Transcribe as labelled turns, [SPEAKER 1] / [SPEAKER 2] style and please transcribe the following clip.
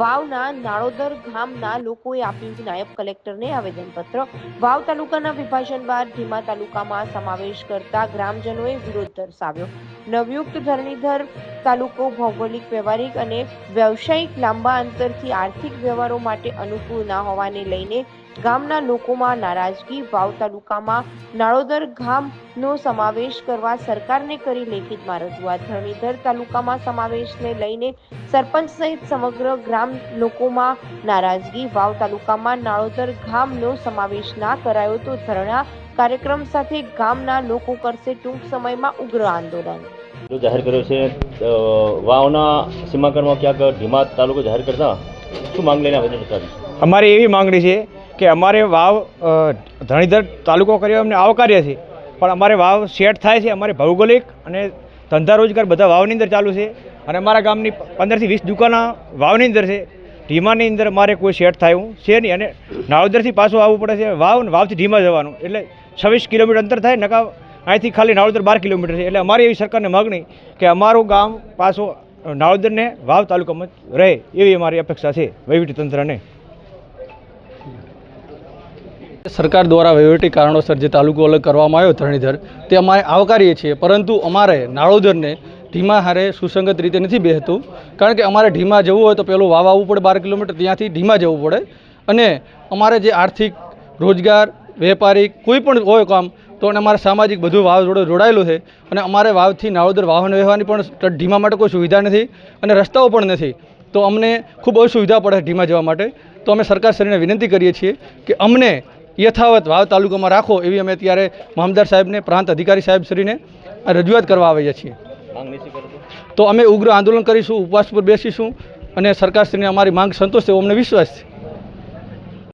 [SPEAKER 1] વાવના નાળોદર ગામના લોકોએ આપ્યું નાયબ કલેક્ટરને આવેદનપત્ર. વાવ તાલુકાના વિભાજન બાદ ધીમા તાલુકામાં સમાવેશ કરતા ગ્રામજનોએ વિરોધ દર્શાવ્યો. નવયુક્ત ધરણીધર, તાલુકો ભૌગોલિક, વ્યવહારિક અને વ્યવસાયિક લાંબા અંતરથી આર્થિક વ્યવહારો માટે અનુકૂળ ના હોવાને લઈને ગામના લોકોમાં નારાજગી. વાવ તાલુકામાં નાળોદર ગામનો સમાવેશ કરવા સરકારને કરી લેખિતમાં રજૂઆત. ધરણીધર તાલુકામાં સમાવેશને લઈને સરપંચ સહિત સમગ્ર ગ્રામ લોકોમાં નારાજગી. વાવ તાલુકામાં નાળોદર ગામનો સમાવેશ ના કરાયો તો ધરણા કાર્યક્રમ સાથે ગામના લોકો કરશે ટૂંક સમયમાં ઉગ્ર આંદોલન.
[SPEAKER 2] જો જાહેર કર્યો છે વાવના સીમાંકનમાં ક્યાંક ધીમા તાલુકો જાહેર કરતા શું માંગ લઈને આવેદન
[SPEAKER 3] અમારી એવી માંગણી છે કે અમારે વાવ ધણીધર તાલુકો કર્યો અમને આવકાર્ય છે. પણ અમારે વાવ સેટ થાય છે અમારે ભૌગોલિક અને ધંધા રોજગાર બધા વાવની અંદર ચાલુ છે અને અમારા ગામની પંદરથી વીસ દુકાનો વાવની અંદર છે. ઢીમાની અંદર મારે કોઈ સેટ થાય એવું છે નહીં. અને નાળોદરથી પાછું આવવું પડે છે. વાવ વાવથી ઢીમા જવાનું. એટલે છવ્વીસ કિલોમીટર અંતર થાય નકા અહીંથી ખાલી નાળોદર બાર કિલોમીટર છે. એટલે અમારી એવી સરકારને માગણી કે અમારું ગામ પાછું નાળોદરને વાવ તાલુકામાં રહે. એવી અમારી અપેક્ષા છે વહીવટીતંત્રને.
[SPEAKER 4] સરકાર દ્વારા વહીવટી કારણોસર જે તાલુકો અલગ કરવામાં આવ્યો ધરણીધર તે અમારે આવકારીએ છીએ. પરંતુ અમારે નાળોદરને ઢીમા હારે સુસંગત રીતે નથી બેહતું. કારણ કે અમારે ધીમા જવું હોય તો પેલું વાવ આવવું પડે બાર કિલોમીટર, ત્યાંથી ધીમા જવું પડે. અને અમારે જે આર્થિક, રોજગાર, વેપારી કોઈ પણ હોય કામ, તો અને અમારે સામાજિક બધું વાવ જોડે જોડાયેલું છે. અને અમારે વાવથી નાળોદર વાહન વ્યવહારની પણ ઢીમા માટે કોઈ સુવિધા નથી અને રસ્તાઓ પણ નથી. તો અમને ખૂબ અસુવિધા પડે ઢીમા જવા માટે. તો અમે સરકારશ્રીને વિનંતી કરીએ છીએ કે અમને યથાવત વાવ તાલુકામાં રાખો એવી અમે અત્યારે મામદાર સાહેબને પ્રાંત અધિકારી સાહેબશ્રીને રજૂઆત કરવા આવીએ છીએ. તો અમે ઉગ્ર આંદોલન કરીશું ઉપવાસ પર બેસીશું અને સરકારશ્રીને અમારી માંગ સંતોષ એવો અમને વિશ્વાસ છે.